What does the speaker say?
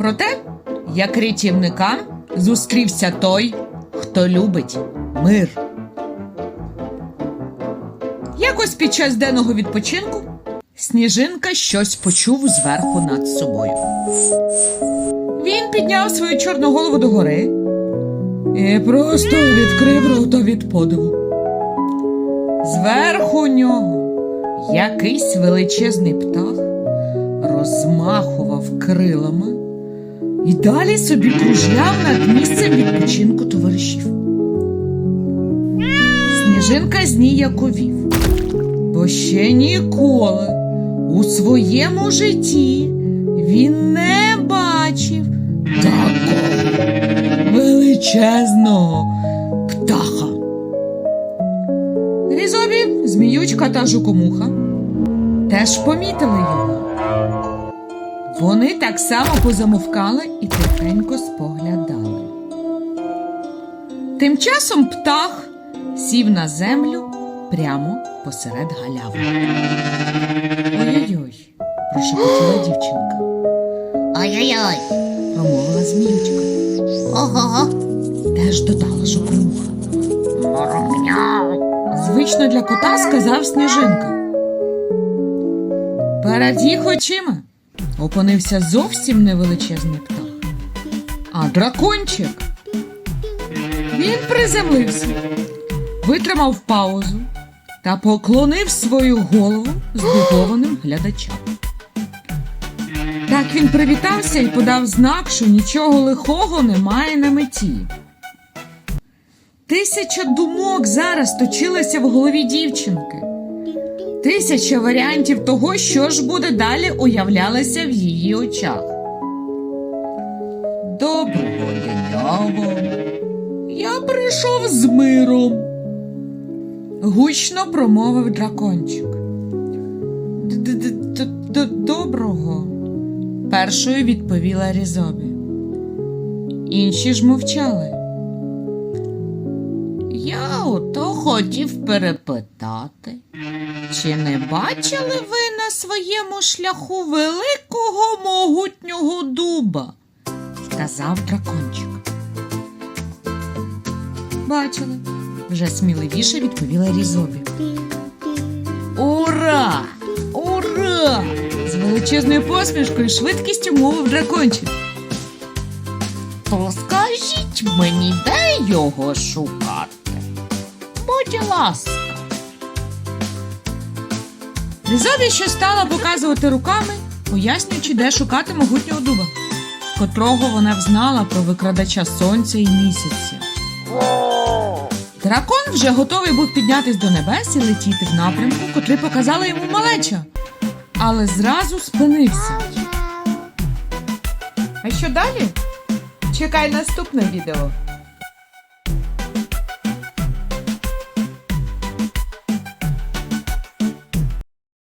Проте, як рятівникам, зустрівся той, хто любить мир. Якось під час денного відпочинку Сніжинка щось почув зверху над собою. Він підняв свою чорну голову догори і просто відкрив рота від подиву. Зверху нього якийсь величезний птах розмахував крилами і далі собі кружляв над місцем відпочинку товаришів. Сніжинка зніяковів, бо ще ніколи у своєму житті він не бачив такого величезного птаха. Різобі, зміючка та жукомуха теж помітили його. Вони так само позамовкали і тихенько споглядали. Тим часом птах сів на землю прямо посеред галяви. Ой-ой-ой, прошепотіла дівчинка, Ой-ой-ой. промовила зміючка. Ого. Теж додала. Мур-мяу. Звично для кота сказав сніжинка. Перед їх очима опинився зовсім невеличезний птах. А дракончик. Він приземлився, витримав паузу та поклонив свою голову здивованим глядачам. Так він привітався і подав знак, що нічого лихого немає на меті. Тисяча думок зараз точилася в голові дівчинки. Тисяча варіантів того, що ж буде далі, уявлялося в її очах. Доброго дня. Я прийшов з миром. Гучно промовив дракончик. «Д-д-д-д- Доброго. Першою відповіла Різобі. Інші ж мовчали. Я ото хотів перепитати, чи не бачили ви на своєму шляху великого могутнього дуба? сказав дракончик. Бачили, вже сміливіше відповіла Різобі. Ура! Ура! З величезною посмішкою швидкістю мовив дракончик. То скажіть мені, де його шукати? Будь ласка. Різобі, що стала показувати руками, пояснюючи, де шукати могутнього дуба, котрого вона взнала про викрадача сонця і місяця. Дракон вже готовий був піднятись до небес і летіти в напрямку, котрий показала йому малеча, але зразу спинився. А що далі? Чекай наступне відео.